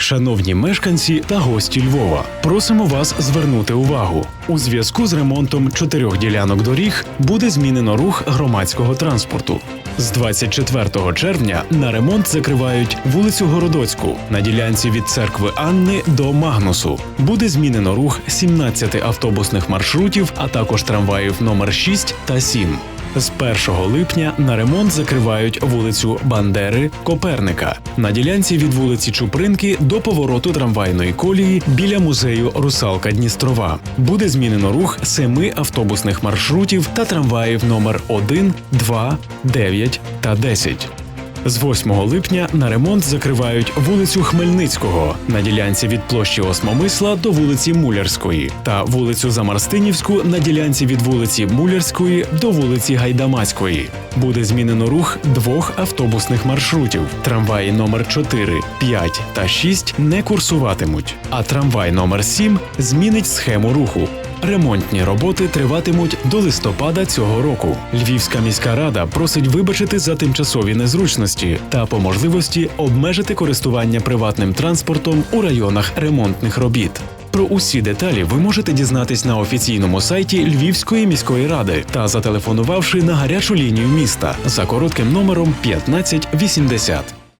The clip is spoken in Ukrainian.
Шановні мешканці та гості Львова, просимо вас звернути увагу. У зв'язку з ремонтом чотирьох ділянок доріг буде змінено рух громадського транспорту. З 24 червня на ремонт закривають вулицю Городоцьку на ділянці від церкви Анни до Магнусу. Буде змінено рух 17 автобусних маршрутів, а також трамваїв номер 6 та 7. З 1 липня на ремонт закривають вулицю Бандери Коперника на ділянці від вулиці Чупринки до повороту трамвайної колії біля музею Русалка Дністрова. Буде змінено рух семи автобусних маршрутів та трамваїв номер 1, 2, 9 та 10. З 8 липня на ремонт закривають вулицю Хмельницького на ділянці від площі Осмомисла до вулиці Мулярської та вулицю Замарстинівську на ділянці від вулиці Мулярської до вулиці Гайдамацької. Буде змінено рух двох автобусних маршрутів. Трамваї номер 4, 5 та 6 не курсуватимуть, а трамвай номер 7 змінить схему руху. Ремонтні роботи триватимуть до листопада цього року. Львівська міська рада просить вибачити за тимчасові незручності та по можливості обмежити користування приватним транспортом у районах ремонтних робіт. Про усі деталі ви можете дізнатись на офіційному сайті Львівської міської ради та зателефонувавши на гарячу лінію міста за коротким номером 1580.